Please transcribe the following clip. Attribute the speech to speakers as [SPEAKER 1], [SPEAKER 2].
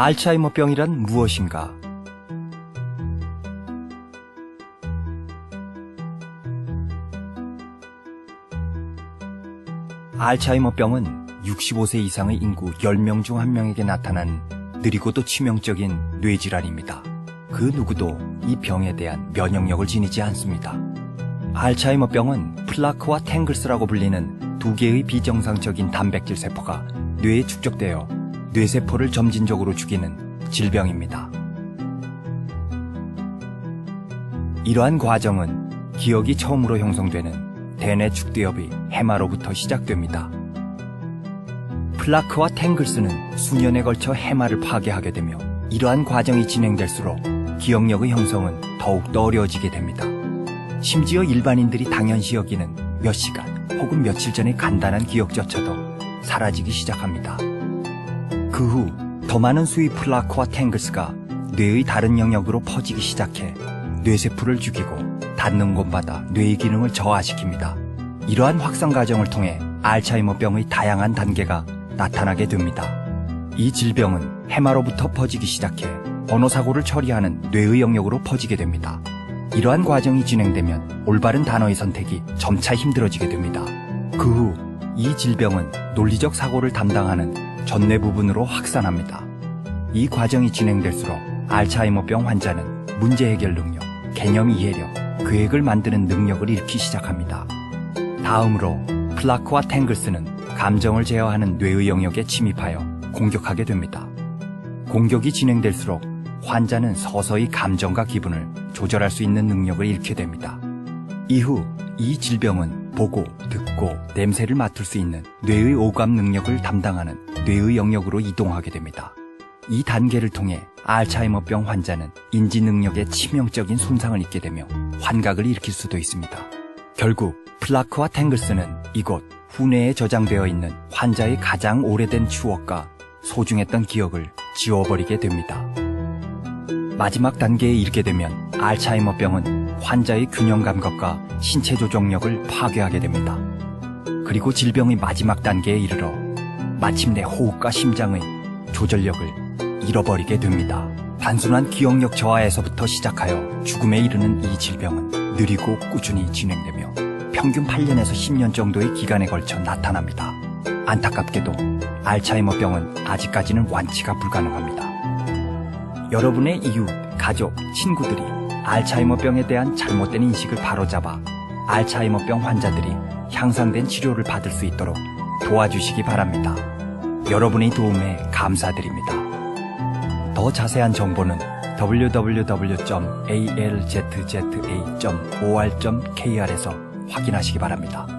[SPEAKER 1] 알츠하이머병이란 무엇인가? 알츠하이머병은 65세 이상의 인구 10명 중 1명에게 나타나는 느리고도 치명적인 뇌질환입니다. 그 누구도 이 병에 대한 면역력을 지니지 않습니다. 알츠하이머병은 플라크와 탱글스라고 불리는 두 개의 비정상적인 단백질 세포가 뇌에 축적되어 뇌세포를 점진적으로 죽이는 질병입니다. 이러한 과정은 기억이 처음으로 형성되는 대뇌 축대엽의 해마로부터 시작됩니다. 플라크와 탱글스는 수년에 걸쳐 해마를 파괴하게 되며 이러한 과정이 진행될수록 기억력의 형성은 더욱더 어려워지게 됩니다. 심지어 일반인들이 당연시 여기는 몇 시간 혹은 며칠 전의 간단한 기억조차도 사라지기 시작합니다. 그 후 더 많은 수의 플라크와 탱글스가 뇌의 다른 영역으로 퍼지기 시작해 뇌세포를 죽이고 닿는 곳마다 뇌의 기능을 저하시킵니다. 이러한 확산 과정을 통해 알츠하이머병의 다양한 단계가 나타나게 됩니다. 이 질병은 해마로부터 퍼지기 시작해 언어 사고를 처리하는 뇌의 영역으로 퍼지게 됩니다. 이러한 과정이 진행되면 올바른 단어의 선택이 점차 힘들어지게 됩니다. 그 후 이 질병은 논리적 사고를 담당하는 전뇌 부분으로 확산합니다. 이 과정이 진행될수록 알츠하이머병 환자는 문제 해결 능력, 개념 이해력, 계획을 만드는 능력을 잃기 시작합니다. 다음으로 플라크와 탱글스는 감정을 제어하는 뇌의 영역에 침입하여 공격하게 됩니다. 공격이 진행될수록 환자는 서서히 감정과 기분을 조절할 수 있는 능력을 잃게 됩니다. 이후 이 질병은 보고, 듣 고, 냄새를 맡을 수 있는 뇌의 오감 능력을 담당하는 뇌의 영역으로 이동하게 됩니다. 이 단계를 통해 알츠하이머병 환자는 인지 능력에 치명적인 손상을 입게 되며 환각을 일으킬 수도 있습니다. 결국 플라크와 탱글스는 이곳 후뇌에 저장되어 있는 환자의 가장 오래된 추억과 소중했던 기억을 지워버리게 됩니다. 마지막 단계에 이르게 되면 알츠하이머병은 환자의 균형 감각과 신체 조정력을 파괴하게 됩니다. 그리고 질병의 마지막 단계에 이르러 마침내 호흡과 심장의 조절력을 잃어버리게 됩니다. 단순한 기억력 저하에서부터 시작하여 죽음에 이르는 이 질병은 느리고 꾸준히 진행되며 평균 8년에서 10년 정도의 기간에 걸쳐 나타납니다. 안타깝게도 알츠하이머병은 아직까지는 완치가 불가능합니다. 여러분의 이웃, 가족, 친구들이 알츠하이머병에 대한 잘못된 인식을 바로잡아 알츠하이머병 환자들이 향상된 치료를 받을 수 있도록 도와주시기 바랍니다. 여러분의 도움에 감사드립니다. 더 자세한 정보는 www.alzza.or.kr에서 확인하시기 바랍니다.